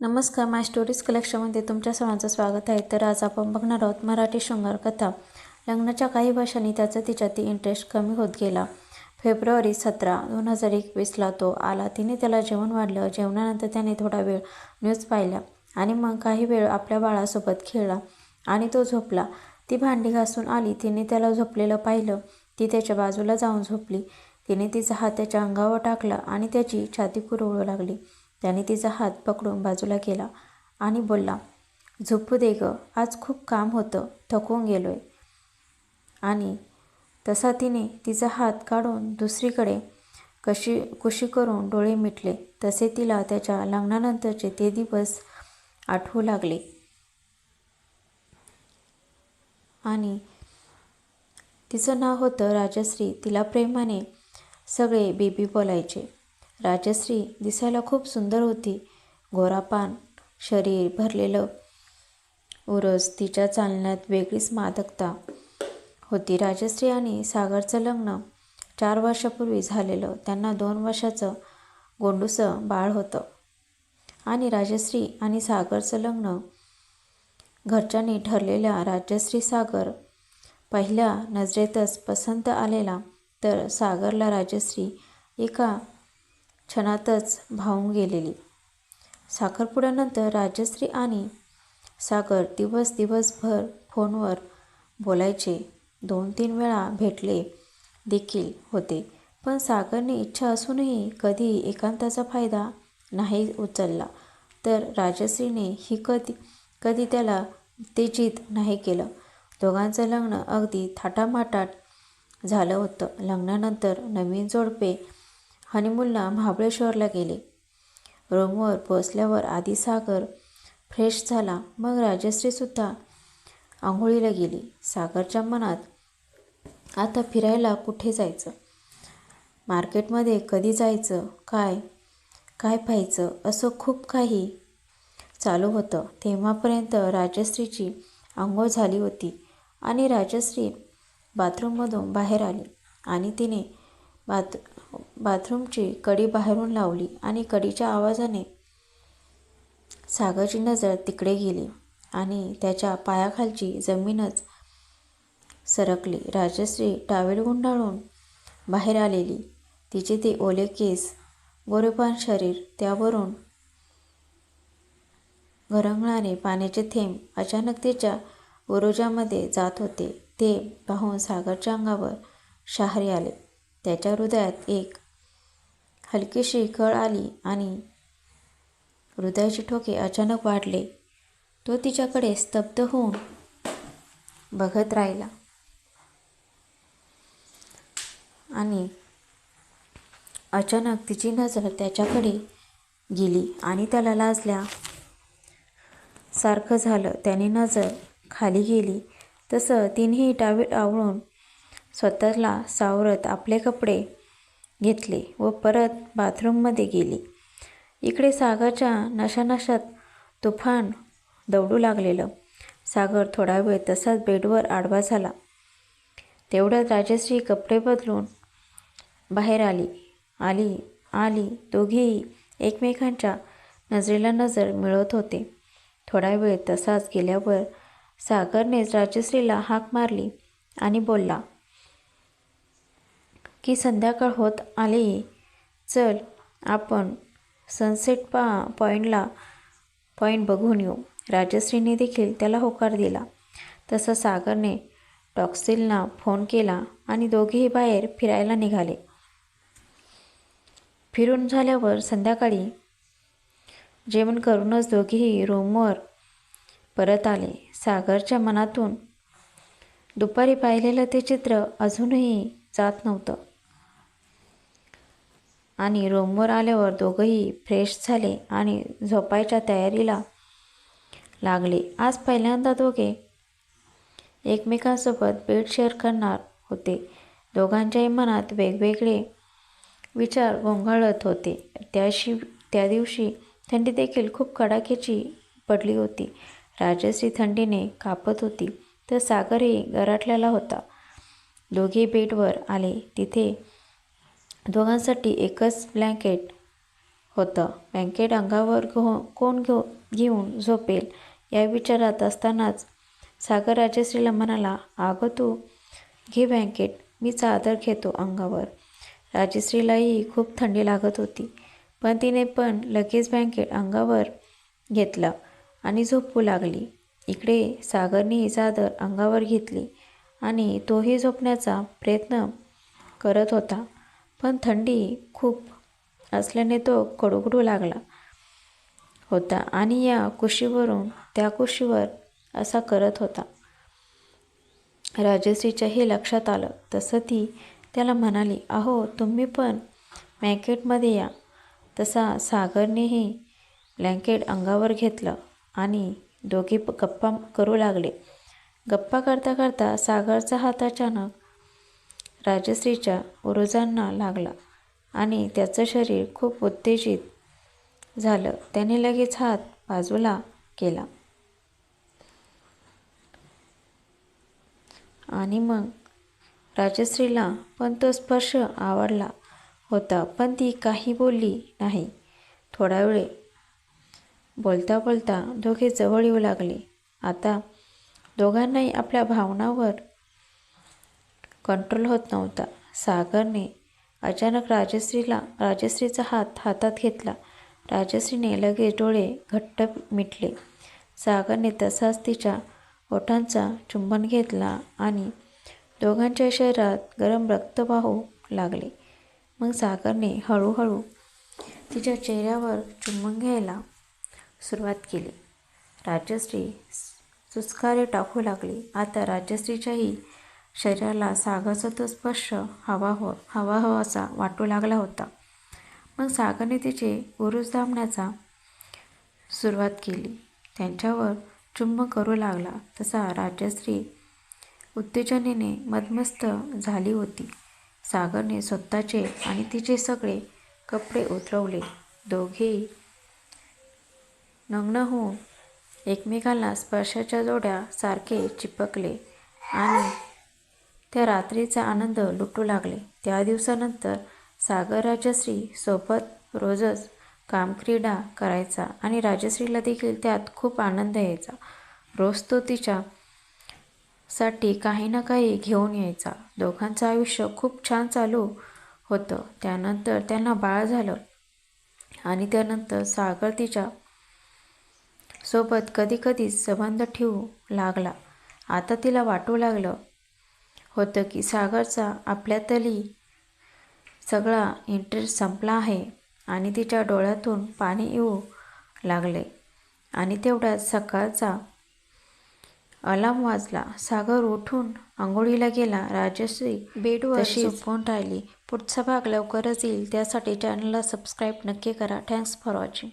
नमस्कार माय स्टोरीज कलेक्शनमध्ये तुमच्या सर्वांचं स्वागत आहे. तर आज आपण बघणार आहोत मराठी शृंगार कथा. लग्नाच्या काही वर्षांनी त्याचा तिच्यात इंटरेस्ट कमी होत गेला. फेब्रुवारी सतरा दोन हजार एकवीसला तो आला. तिने त्याला जेवण वाढलं. जेवणानंतर त्याने थोडा वेळ न्यूज पाहिल्या आणि मग काही वेळ आपल्या बाळासोबत खेळला आणि तो झोपला. ती भांडी घासून आली. तिने त्याला झोपलेलं पाहिलं. ती त्याच्या बाजूला जाऊन झोपली. तिने तिचा हात त्याच्या अंगावर टाकला आणि त्याची छाती कुरवळू लागली. त्याने तिचा हात पकडून बाजूला केला आणि बोलला झोपू दे ग आज खूप काम होतं थकून गेलो आहे आणि तसा तिने तिचा हात काढून दुसरीकडे कशी कुशी करून डोळे मिटले तसे तिला त्याच्या लग्नानंतरचे ते दिवस आठवू लागले. आणि तिचं नाव होतं राजश्री तिला प्रेमाने सगळे बेबी बोलायचे. राजश्री दिसायला खूप सुंदर होती. घोरापान शरीर भरलेलं उरस तिच्या चालण्यात वेगळीच मादकता होती. राजश्री आणि सागरचं लग्न चार वर्षापूर्वी झालेलं. त्यांना दोन वर्षाचं गोंडूसं बाळ होतं. आणि राजश्री आणि सागरचं लग्न घरच्यांनी ठरलेल्या राजश्री सागर पहिल्या नजरेतच पसंत आलेला. तर सागरला राजश्री एका क्षणातच भावून गेलेली. साखरपुड्यानंतर राजश्री आणि सागर दिवस दिवसभर फोनवर बोलायचे. दोन तीन वेळा भेटले देखील होते पण सागरने इच्छा असूनही कधी एकांताचा फायदा नाही उचलला. तर राजश्रीने ही कधी कधी त्याला उत्तेजित नाही केलं. दोघांचं लग्न अगदी थाटामाटात झालं होतं. लग्नानंतर नवीन जोडपे हनीमूनला महाबळेश्वरला गेले. रूमवर पोचल्यावर आधी सागर फ्रेश झाला मग राजश्रीसुद्धा आंघोळीला गेली. सागरच्या मनात आता फिरायला कुठे जायचं? मार्केटमध्ये कधी जायचं? काय? काय पाहायचं? असं खूप काही चालू होतं. तेव्हापर्यंत राजश्रीची आंघोळ झाली होती आणि राजश्री बाथरूममधून बाहेर आली आणि तिने बाथ बाथरूमची कडी बाहेरून लावली आणि कडीच्या आवाजाने सागरची नजर तिकडे गेली आणि त्याच्या पायाखालची जमीनच सरकली. राजश्री टावेल गुंडाळून बाहेर आलेली. तिचे ते ओले केस गोरेपान शरीर त्यावरून घरंगणारे पाण्याचे थेंब अचानक तिच्या उरोजामध्ये जात होते. ते पाहून सागरच्या अंगावर शहारी आले. त्याच्या हृदयात एक हलकीशी कळ आली आणि हृदयाचे ठोके अचानक वाढले. तो तिच्याकडे स्तब्ध होऊन बघत राहिला. आणि अचानक तिची नजर त्याच्याकडे गेली आणि त्याला लाजल्या सारखं झालं. त्याने नजर खाली गेली तसं तिनेही टावेल आवळून स्वतःला सावरत आपले कपडे घेतले व परत बाथरूममध्ये गेली. इकडे सागरच्या नशानशात तुफान दौडू लागलेलं. सागर थोडा वेळ तसाच बेडवर आडवा झाला. तेवढ्यात राजश्री कपडे बदलून बाहेर आली. आली आली. दोघेही एकमेकांच्या नजरेला नजर मिळवत होते. थोडा वेळ तसाच गेल्यावर सागरनेच राजश्रीला हाक मारली आणि बोलला की संध्याकाळ होत आली. चल आपण सनसेट पा पॉईंटला पॉईंट बघून येऊ. राजश्रीने देखील त्याला होकार दिला. तसं सागरने टॉक्सिलना फोन केला आणि दोघेही बाहेर फिरायला निघाले. फिरून झाल्यावर संध्याकाळी जेवण करूनच दोघेही रूमवर परत आले. सागरच्या मनातून दुपारी पाहिलेलं ते चित्र अजूनही जात नव्हतं. आणि रूमवर आल्यावर दोघंही फ्रेश झाले आणि झोपायच्या तयारीला लागले. आज पहिल्यांदा दोघे एकमेकांसोबत बेड शेअर करणार होते. दोघांच्याही मनात वेगवेगळे विचार गोंगाळत होते. त्याशी त्या दिवशी थंडी देखील खूप कडाक्याची पडली होती. राजश्री थंडीने कापत होती. तर सागरही गराटलेला होता. दोघे बेडवर आले. तिथे दोघांसाठी एकच ब्लँकेट होतं. ब्लँकेट अंगावर घो कोण घेऊ घेऊन झोपेल? या विचारात असतानाच सागर राजश्रीला म्हणाला अगं तू घे ब्लँकेट. मी चादर घेतो अंगावर. राजश्रीलाही खूप थंडी लागत होती. पण तिने पण लगेच ब्लँकेट अंगावर घेतलं आणि झोपू लागली. इकडे सागरने चादर अंगावर घेतली आणि तोही झोपण्याचा प्रयत्न करत होता. पण थंडी खूप असल्याने तो कडूकडू लागला होता आणि या कुशीवरून त्या कुशीवर असा करत होता. राजश्रीच्या हे लक्षात आलं तसं ती त्याला म्हणाली अहो तुम्ही पण ब्लँकेटमध्ये या. तसा सागरनेही ब्लँकेट अंगावर घेतलं आणि दोघे प- गप्पा करू लागले. गप्पा करता करता सागरचा हात अचानक राजश्रीच्या उरुजांना लागला आणि त्याचं शरीर खूप उत्तेजित झालं. त्याने लगेच हात बाजूला केला. आणि मग राजश्रीला पण तो स्पर्श आवडला होता पण ती काही बोलली नाही. थोडा वेळ बोलता बोलता दोघे जवळ येऊ लागले. आता दोघांनाही आपल्या भावनावर कंट्रोल होत नव्हता. सागरने अचानक राजश्रीला राजश्रीचा हात हातात घेतला. राजश्रीने लगेच डोळे घट्ट मिटले. सागरने तसाच तिच्या ओठांचा चुंबन घेतला आणि दोघांच्या शरीरात गरम रक्त वाहू लागले. मग सागरने हळूहळू तिच्या चेहऱ्यावर चुंबन घ्यायला सुरुवात केली. राजश्री सुस्कारे टाकू लागली. आता राजश्रीच्याही शरीराला सागरचा तो स्पर्श हवा हो हवा हवासा वाटू लागला होता. मग सागरने तिचे उरुस दामण्याचा सुरुवात केली. त्यांच्यावर चुंब करू लागला तसा राजश्री उत्तेजनेने मदमस्त झाली होती. सागरने स्वतःचे आणि तिचे सगळे कपडे उतरवले. दोघेही नग्न होऊन एकमेकांना स्पर्शाच्या जोड्या सारखे चिपकले आणि त्या रात्रीचा आनंद लुटू लागले. त्या दिवसानंतर सागर राजश्री सोबत रोजच कामक्रीडा करायचा आणि राजश्रीला देखील त्यात खूप आनंद यायचा. रोज तो तिच्या साठी काही ना काही घेऊन यायचा. दोघांचं आयुष्य खूप छान चालू होतं. त्यानंतर त्यांना बाळ झालं आणि त्यानंतर सागर तिच्या सोबत कधीकधी संबंध ठेवू लागला. आता तिला वाटू लागलं होतं की सागरचा आपल्यातली सगळा इंटरेस्ट संपला आहे आणि तिच्या डोळ्यातून पाणी येऊ लागले. आणि तेवढ्यात सकाळचा अलार्म वाजला. सागर उठून आंघोळीला गेला. राजश्री बेडवर झोपून राहिली. पुढचा भाग लवकरच येईल. त्यासाठी चॅनलला सबस्क्राईब नक्की करा. Thanks for watching